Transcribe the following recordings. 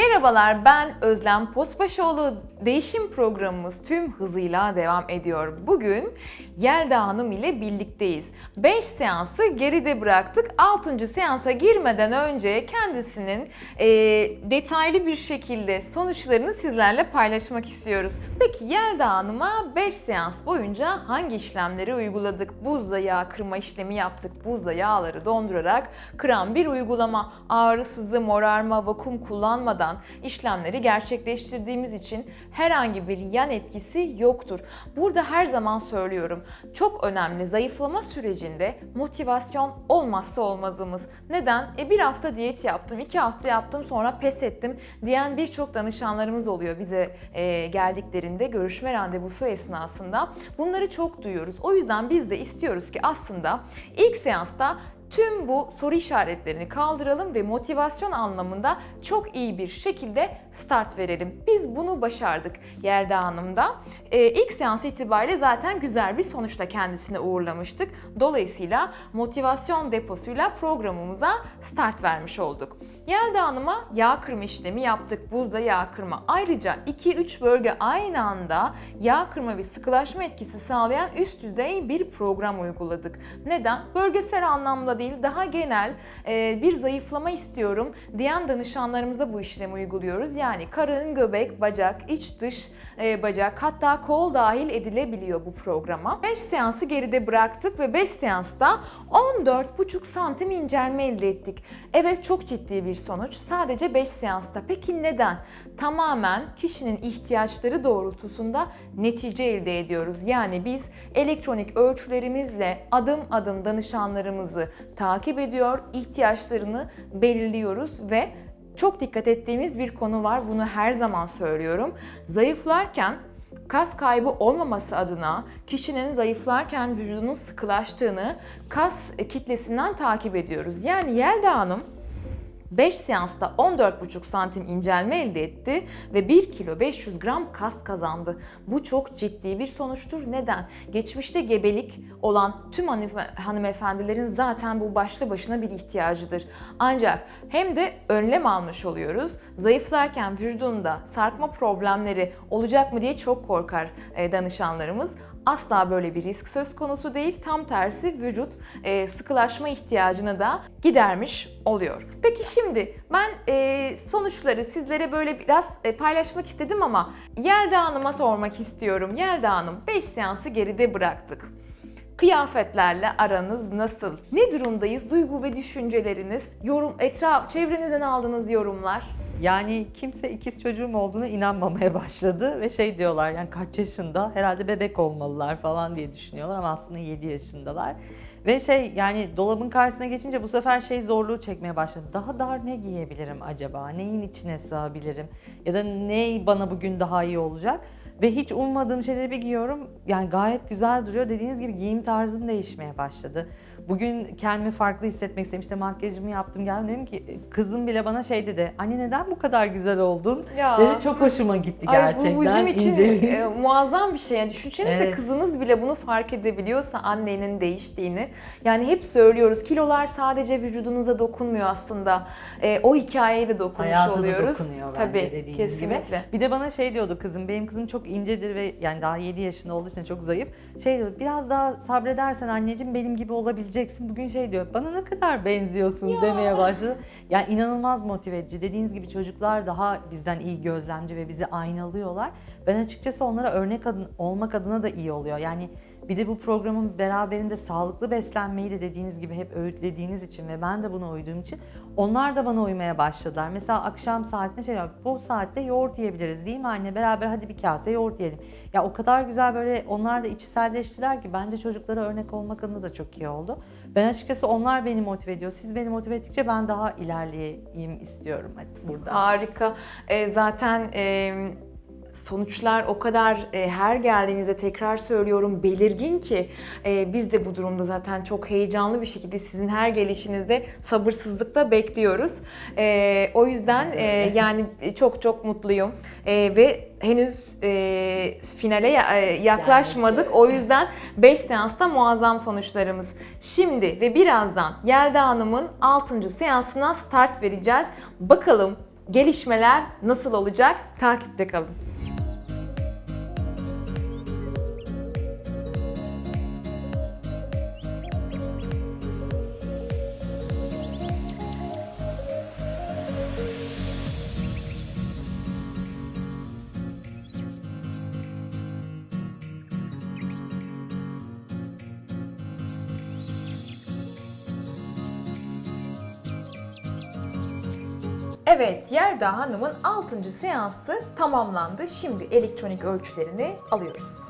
Merhabalar ben Özlem Pospaşoğlu. Değişim programımız tüm hızıyla devam ediyor. Bugün Yelda Hanım ile birlikteyiz. 5 seansı geride bıraktık. 6. seansa girmeden önce kendisinin e, detaylı bir şekilde sonuçlarını sizlerle paylaşmak istiyoruz. Peki Yelda Hanım'a 5 seans boyunca hangi işlemleri uyguladık? Buzla yağ kırma işlemi yaptık. Buzla yağları dondurarak kıran bir uygulama. Ağrı, sızı, morarma, vakum kullanmadan işlemleri gerçekleştirdiğimiz için herhangi bir yan etkisi yoktur. Burada her zaman söylüyorum. Çok önemli zayıflama sürecinde motivasyon olmazsa olmazımız. Neden? E bir hafta diyet yaptım, iki hafta yaptım sonra pes ettim diyen birçok danışanlarımız oluyor bize e, geldiklerinde görüşme randevusu esnasında. Bunları çok duyuyoruz. O yüzden biz de istiyoruz ki aslında ilk seansta tüm bu soru işaretlerini kaldıralım ve motivasyon anlamında çok iyi bir şekilde start verelim. Biz bunu başardık Yelda Hanım'da. Ee, ilk seans itibariyle zaten güzel bir sonuçla kendisine uğurlamıştık. Dolayısıyla motivasyon deposuyla programımıza start vermiş olduk. Yelda Hanım'a yağ kırma işlemi yaptık. Buzda yağ kırma. Ayrıca 2-3 bölge aynı anda yağ kırma ve sıkılaşma etkisi sağlayan üst düzey bir program uyguladık. Neden? Bölgesel anlamda değil, daha genel e, bir zayıflama istiyorum diyen danışanlarımıza bu işlemi uyguluyoruz. Yani karın, göbek, bacak, iç dış e, bacak hatta kol dahil edilebiliyor bu programa. 5 seansı geride bıraktık ve 5 seansta 14,5 santim incelme elde ettik. Evet çok ciddi bir sonuç. Sadece 5 seansta. Peki neden? Tamamen kişinin ihtiyaçları doğrultusunda netice elde ediyoruz. Yani biz elektronik ölçülerimizle adım adım danışanlarımızı takip ediyor, ihtiyaçlarını belirliyoruz ve çok dikkat ettiğimiz bir konu var. Bunu her zaman söylüyorum. Zayıflarken kas kaybı olmaması adına kişinin zayıflarken vücudunun sıkılaştığını kas kitlesinden takip ediyoruz. Yani Yelda Hanım 5 seansta 14,5 santim incelme elde etti ve 1 kilo 500 gram kas kazandı. Bu çok ciddi bir sonuçtur. Neden? Geçmişte gebelik olan tüm hanıme- hanımefendilerin zaten bu başlı başına bir ihtiyacıdır. Ancak hem de önlem almış oluyoruz. Zayıflarken vücudunda sarkma problemleri olacak mı diye çok korkar e, danışanlarımız. Asla böyle bir risk söz konusu değil. Tam tersi vücut e, sıkılaşma ihtiyacını da gidermiş oluyor. Peki şimdi ben e, sonuçları sizlere böyle biraz e, paylaşmak istedim ama Yelda Hanım'a sormak istiyorum. Yelda Hanım 5 seansı geride bıraktık. Kıyafetlerle aranız nasıl? Ne durumdayız? Duygu ve düşünceleriniz, yorum, etraf, çevrenizden aldığınız yorumlar. Yani kimse ikiz çocuğum olduğuna inanmamaya başladı ve şey diyorlar yani kaç yaşında herhalde bebek olmalılar falan diye düşünüyorlar ama aslında 7 yaşındalar. Ve şey yani dolabın karşısına geçince bu sefer şey zorluğu çekmeye başladı. Daha dar ne giyebilirim acaba? Neyin içine sığabilirim? Ya da ne bana bugün daha iyi olacak? Ve hiç ummadığım şeyleri bir giyiyorum. Yani gayet güzel duruyor. Dediğiniz gibi giyim tarzım değişmeye başladı. Bugün kendimi farklı hissetmek istedim. İşte makyajımı yaptım geldim. Dedim ki kızım bile bana şey dedi. Anne neden bu kadar güzel oldun? Ya. Dedi çok hoşuma gitti Ay, gerçekten. bu bizim için İnce- e, muazzam bir şey. Yani düşünsenize Evet. kızınız bile bunu fark edebiliyorsa annenin değiştiğini. Yani hep söylüyoruz kilolar sadece vücudunuza dokunmuyor aslında. E, o hikayeye de dokunmuş Hayata da oluyoruz. dokunuyor bence Tabii kesinlikle. gibi. Bir de bana şey diyordu kızım, benim kızım çok incedir ve yani daha 7 yaşında olduğu için çok zayıf. Şey diyor, biraz daha sabredersen anneciğim benim gibi olabileceksin. Bugün şey diyor, bana ne kadar benziyorsun Ya. demeye başladı. Yani inanılmaz motive edici. Dediğiniz gibi çocuklar daha bizden iyi gözlemci ve bizi aynalıyorlar. Ben açıkçası onlara örnek adın, olmak adına da iyi oluyor. Yani bir de bu programın beraberinde sağlıklı beslenmeyi de dediğiniz gibi hep öğütlediğiniz için ve ben de buna uyduğum için onlar da bana uymaya başladılar. Mesela akşam saatinde şey diyor, bu saatte yoğurt yiyebiliriz değil mi anne? Beraber hadi bir kase yoğurt yiyelim. Ya o kadar güzel böyle onlar da içselleştiler ki bence çocuklara örnek olmak adına da çok iyi oldu. Ben açıkçası onlar beni motive ediyor. Siz beni motive ettikçe ben daha ilerleyeyim istiyorum hadi burada. Harika. E, zaten e, sonuçlar o kadar e, her geldiğinizde tekrar söylüyorum belirgin ki e, biz de bu durumda zaten çok heyecanlı bir şekilde sizin her gelişinizde sabırsızlıkla bekliyoruz. E, o yüzden e, yani çok çok mutluyum E, ve henüz e, finale e, yaklaşmadık. O yüzden 5 seansta muazzam sonuçlarımız. Şimdi ve birazdan Yelda Hanım'ın 6. seansına start vereceğiz. Bakalım gelişmeler nasıl olacak? Takipte kalın. Evet, Yelda Hanım'ın 6. seansı tamamlandı. Şimdi elektronik ölçülerini alıyoruz.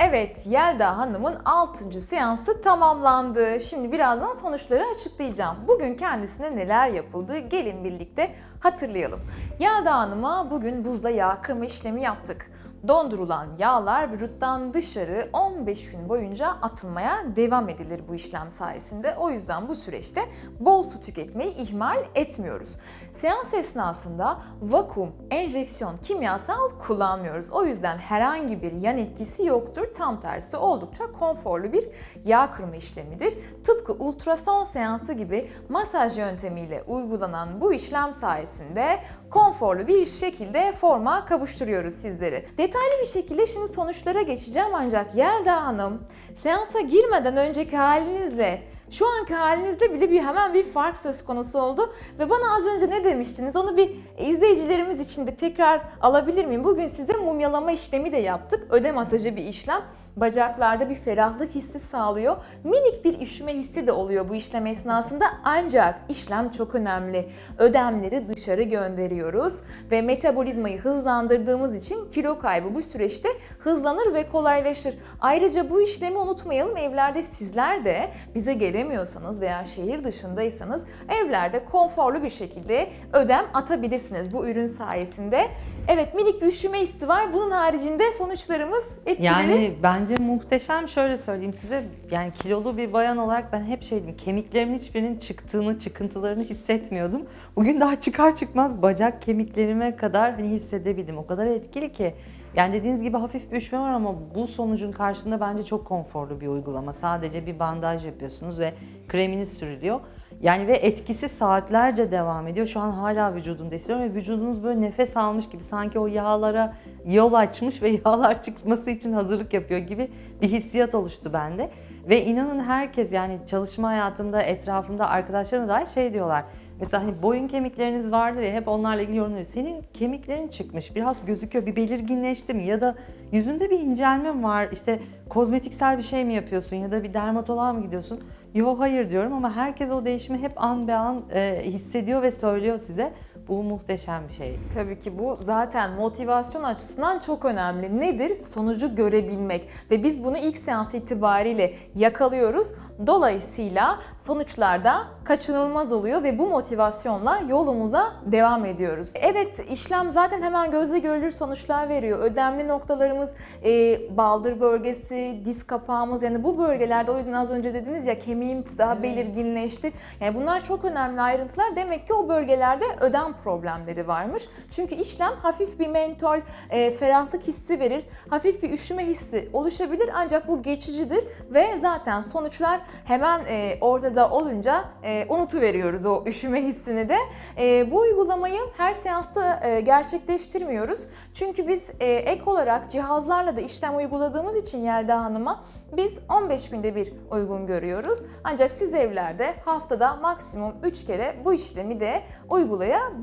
Evet, Yelda Hanım'ın 6. seansı tamamlandı. Şimdi birazdan sonuçları açıklayacağım. Bugün kendisine neler yapıldı gelin birlikte hatırlayalım. Yelda Hanım'a bugün buzla yağ kırma işlemi yaptık. Dondurulan yağlar vücuttan dışarı 15 gün boyunca atılmaya devam edilir bu işlem sayesinde. O yüzden bu süreçte bol su tüketmeyi ihmal etmiyoruz. Seans esnasında vakum, enjeksiyon, kimyasal kullanmıyoruz. O yüzden herhangi bir yan etkisi yoktur. Tam tersi oldukça konforlu bir yağ kırma işlemidir. Tıpkı ultrason seansı gibi masaj yöntemiyle uygulanan bu işlem sayesinde konforlu bir şekilde forma kavuşturuyoruz sizleri. Detaylı bir şekilde şimdi sonuçlara geçeceğim ancak Yelda Hanım seansa girmeden önceki halinizle şu anki halinizde bile bir hemen bir fark söz konusu oldu ve bana az önce ne demiştiniz onu bir izleyicilerimiz için de tekrar alabilir miyim? Bugün size mumyalama işlemi de yaptık. Ödem atıcı bir işlem. Bacaklarda bir ferahlık hissi sağlıyor. Minik bir üşüme hissi de oluyor bu işlem esnasında ancak işlem çok önemli. Ödemleri dışarı gönderiyoruz ve metabolizmayı hızlandırdığımız için kilo kaybı bu süreçte hızlanır ve kolaylaşır. Ayrıca bu işlemi unutmayalım evlerde sizler de bize gelemiyorsanız veya şehir dışındaysanız evlerde konforlu bir şekilde ödem atabilirsiniz bu ürün sayesinde. Evet minik bir üşüme hissi var. Bunun haricinde sonuçlarımız etkileri. Yani bence muhteşem şöyle söyleyeyim size yani kilolu bir bayan olarak ben hep şeydim kemiklerimin hiçbirinin çıktığını çıkıntılarını hissetmiyordum. Bugün daha çıkar çıkmaz bacak kemiklerime kadar hani hissedebildim. O kadar etkili ki yani dediğiniz gibi hafif bir üşüme var ama bu sonucun karşında bence çok konforlu bir uygulama. Sadece bir bandaj yapıyorsunuz ve kreminiz sürülüyor. Yani ve etkisi saatlerce devam ediyor. Şu an hala vücudumda hissediyorum ve vücudunuz böyle nefes almış gibi sanki o yağlara yol açmış ve yağlar çıkması için hazırlık yapıyor gibi bir hissiyat oluştu bende. Ve inanın herkes yani çalışma hayatımda, etrafımda arkadaşlarım da şey diyorlar. Mesela hani boyun kemikleriniz vardır ya hep onlarla ilgili yorumları. Senin kemiklerin çıkmış, biraz gözüküyor, bir belirginleşti mi? Ya da yüzünde bir incelme mi var? İşte kozmetiksel bir şey mi yapıyorsun ya da bir dermatoloğa mı gidiyorsun? Yok hayır diyorum ama herkes o değişimi hep an be an e, hissediyor ve söylüyor size. Bu muhteşem bir şey. Tabii ki bu zaten motivasyon açısından çok önemli. Nedir? Sonucu görebilmek ve biz bunu ilk seans itibariyle yakalıyoruz. Dolayısıyla sonuçlarda kaçınılmaz oluyor ve bu motivasyonla yolumuza devam ediyoruz. Evet işlem zaten hemen gözle görülür sonuçlar veriyor. Ödemli noktalarımız e, baldır bölgesi, diz kapağımız yani bu bölgelerde o yüzden az önce dediniz ya kemiğim daha belirginleşti. Yani bunlar çok önemli ayrıntılar. Demek ki o bölgelerde ödem problemleri varmış. Çünkü işlem hafif bir mentol, e, ferahlık hissi verir. Hafif bir üşüme hissi oluşabilir ancak bu geçicidir ve zaten sonuçlar hemen e, ortada olunca e, unutuveriyoruz o üşüme hissini de. E, bu uygulamayı her seansta e, gerçekleştirmiyoruz. Çünkü biz e, ek olarak cihazlarla da işlem uyguladığımız için Yelda Hanım'a biz 15 günde bir uygun görüyoruz. Ancak siz evlerde haftada maksimum 3 kere bu işlemi de uygulayabilirsiniz.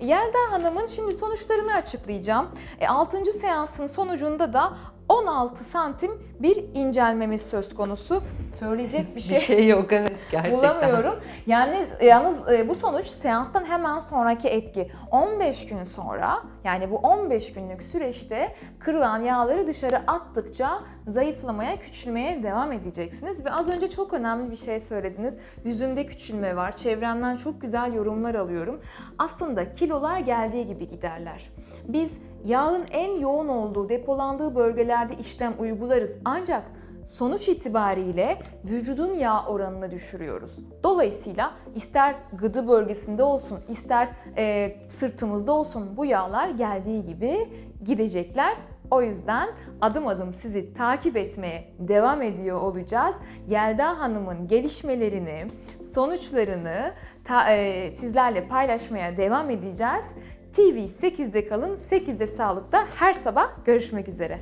Yelda Hanım'ın şimdi sonuçlarını açıklayacağım. 6. seansın sonucunda da 16 santim bir incelmemiz söz konusu. Söyleyecek bir şey, Bir şey yok evet gerçekten. bulamıyorum. Yani yalnız e, bu sonuç seanstan hemen sonraki etki. 15 gün sonra yani bu 15 günlük süreçte kırılan yağları dışarı attıkça zayıflamaya, küçülmeye devam edeceksiniz. Ve az önce çok önemli bir şey söylediniz. Yüzümde küçülme var. Çevremden çok güzel yorumlar alıyorum. Aslında kilolar geldiği gibi giderler. Biz yağın en yoğun olduğu, depolandığı bölgelerde işlem uygularız. Ancak sonuç itibariyle vücudun yağ oranını düşürüyoruz. Dolayısıyla ister gıdı bölgesinde olsun, ister e, sırtımızda olsun bu yağlar geldiği gibi gidecekler O yüzden adım adım sizi takip etmeye devam ediyor olacağız. Yelda Hanım'ın gelişmelerini, sonuçlarını ta- e, sizlerle paylaşmaya devam edeceğiz. TV 8'de kalın, 8'de sağlıkta her sabah görüşmek üzere.